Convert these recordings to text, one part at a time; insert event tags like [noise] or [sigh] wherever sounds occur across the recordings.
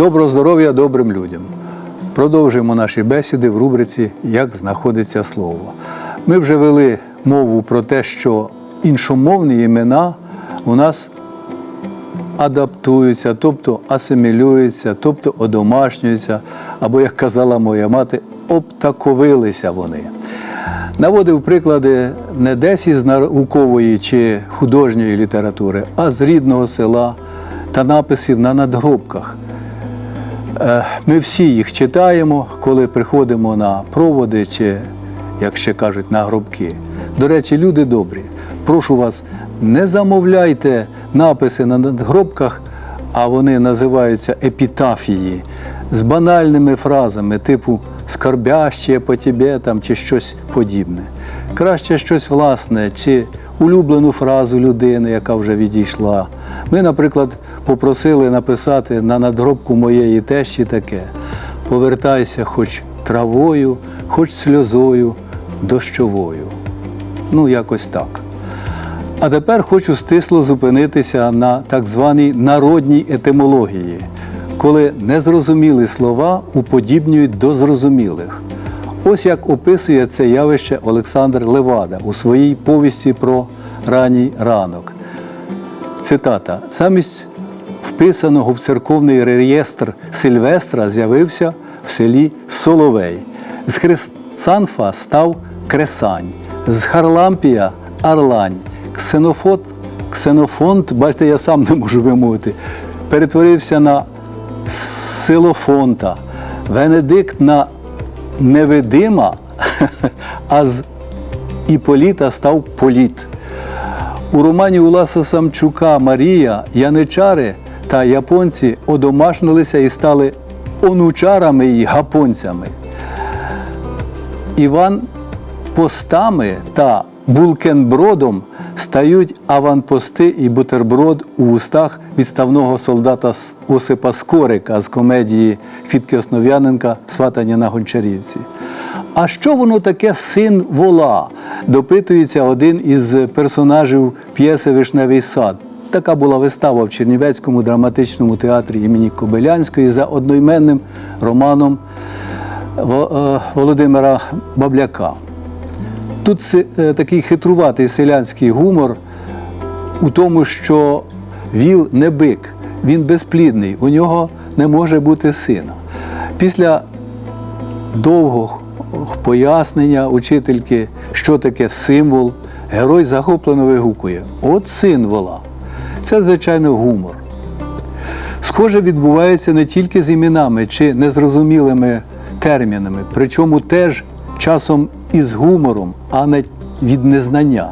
Доброго здоров'я добрим людям. Продовжуємо наші бесіди в рубриці Як знаходиться слово. Ми вже вели мову про те, що іншомовні імена у нас адаптуються, тобто асимілюються, тобто одомашнюються, або, як казала моя мати, обтаковилися вони. Наводив приклади не десь із наукової чи художньої літератури, а з рідного села та написів на надгробках. Е, Ми всі їх читаємо, коли приходимо на проводи чи, як ще кажуть, на гробки. До речі, люди добрі, прошу вас, не замовляйте написи на надгробках, а вони називаються епітафії з банальними фразами, типу скорбяще по тебе там, чи щось подібне. Краще щось власне, чи улюблену фразу людини, яка вже відійшла. Ми, наприклад, попросили написати на надгробку моєї тещі таке: повертайся хоч травою, хоч сльозою, дощовою. Ну, якось так. А тепер хочу стисло зупинитися на так званій народній етимології, коли незрозумілі слова уподібнюють до зрозумілих. Ось як описує це явище Олександр Левада у своїй повісті про ранній ранок. Цитата: замість вписаного в церковний реєстр Сильвестра з'явився в селі Соловей. З Хрисанфа став Кресань, з Харлампія Арлань, Ксенофот, Ксенофонт, бачите, я сам не можу вимовити, перетворився на Силофонта, Венедикт на невидима, [laughs] а з Іполіта став Політ. У романі Уласа Самчука Марія яничари та японці одомашнилися і стали онучарами і гапонцями. Іван постами та булкенбродом стають аванпости і бутерброд у вустах відставного солдата Осипа Скорика з комедії Фітки Основ'яненка Сватання на Гончарівці. А що воно таке син вола? допитується один із персонажів п'єси Вишневий сад. Така була вистава в Чернівецькому драматичному театрі імені Кобилянської за одноіменним романом е, Володимира Бабляка. Тут е, такий хитруватий селянський гумор у тому, що віл не бик, він безплідний, у нього не може бути сина. Після довгого пояснення учительки, що таке символ, герой захоплено вигукує: От символа. Це, звичайно, гумор. Схоже відбувається не тільки з іменами чи незрозумілими термінами, причому теж часом із гумором, а не від незнання.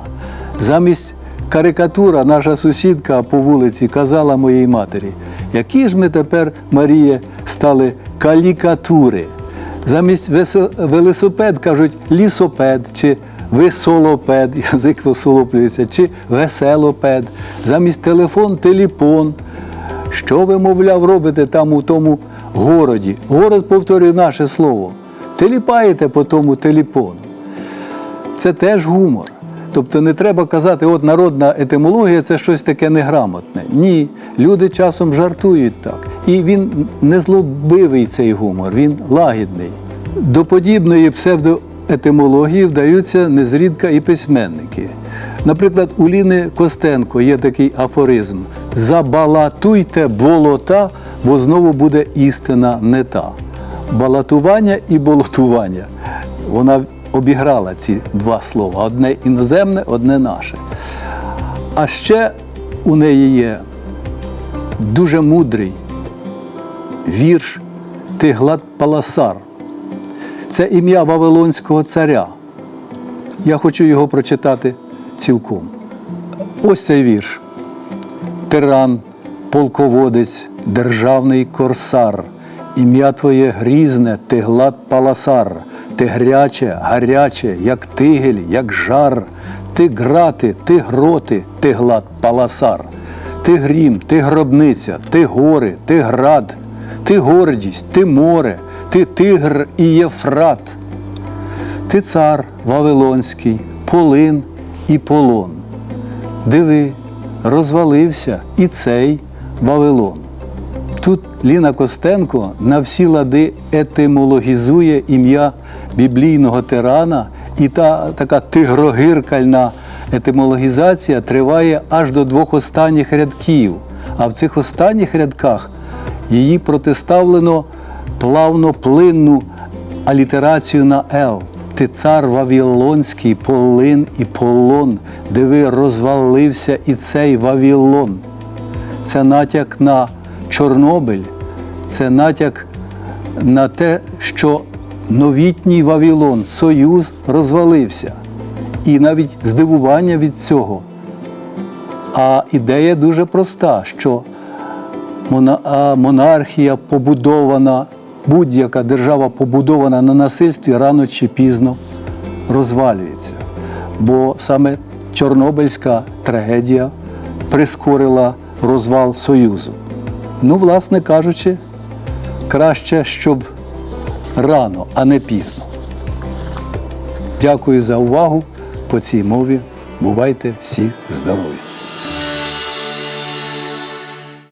Замість карикатура наша сусідка по вулиці казала моїй матері, які ж ми тепер, Марія, стали калікатури. Замість велосипед кажуть лісопед чи весолопед, язик висолоплюється, чи веселопед. Замість телефон телефон. Що ви, мовляв, робите там у тому городі? Город повторює наше слово. Теліпаєте по тому телефону. Це теж гумор. Тобто не треба казати, от народна етимологія це щось таке неграмотне. Ні, люди часом жартують так. І він не злобивий цей гумор, він лагідний. До подібної псевдоетимології вдаються незрідка і письменники. Наприклад, у Ліни Костенко є такий афоризм: Забалатуйте болота, бо знову буде істина не та. Балатування і болотування. Вона обіграла ці два слова: одне іноземне, одне наше. А ще у неї є дуже мудрий вірш Тиглат Паласар. Це ім'я Вавилонського царя. Я хочу його прочитати цілком. Ось цей вірш. Тиран, полководець, державний корсар. Ім'я твоє грізне, ти глад паласар, ти гряче, гаряче, як тигель, як жар, ти грати, ти гроти, ти глад паласар, ти грім, ти гробниця, ти гори, ти град, ти гордість, ти море, ти тигр і єфрат. Ти цар Вавилонський, полин і полон. Диви, розвалився і цей Вавилон. Тут Ліна Костенко на всі лади етимологізує ім'я біблійного тирана, і та така тигрогиркальна етимологізація триває аж до двох останніх рядків. А в цих останніх рядках її протиставлено плавно-плинну алітерацію на Л. Ти цар Вавілонський, полин і полон, диви, розвалився і цей Вавілон. Це натяк на Чорнобиль, це натяк на те, що новітній Вавілон, Союз розвалився. І навіть здивування від цього. А ідея дуже проста, що монархія побудована, будь-яка держава побудована на насильстві рано чи пізно розвалюється. Бо саме Чорнобильська трагедія прискорила розвал Союзу. Ну, власне кажучи, краще, щоб рано, а не пізно. Дякую за увагу по цій мові. Бувайте всі здорові!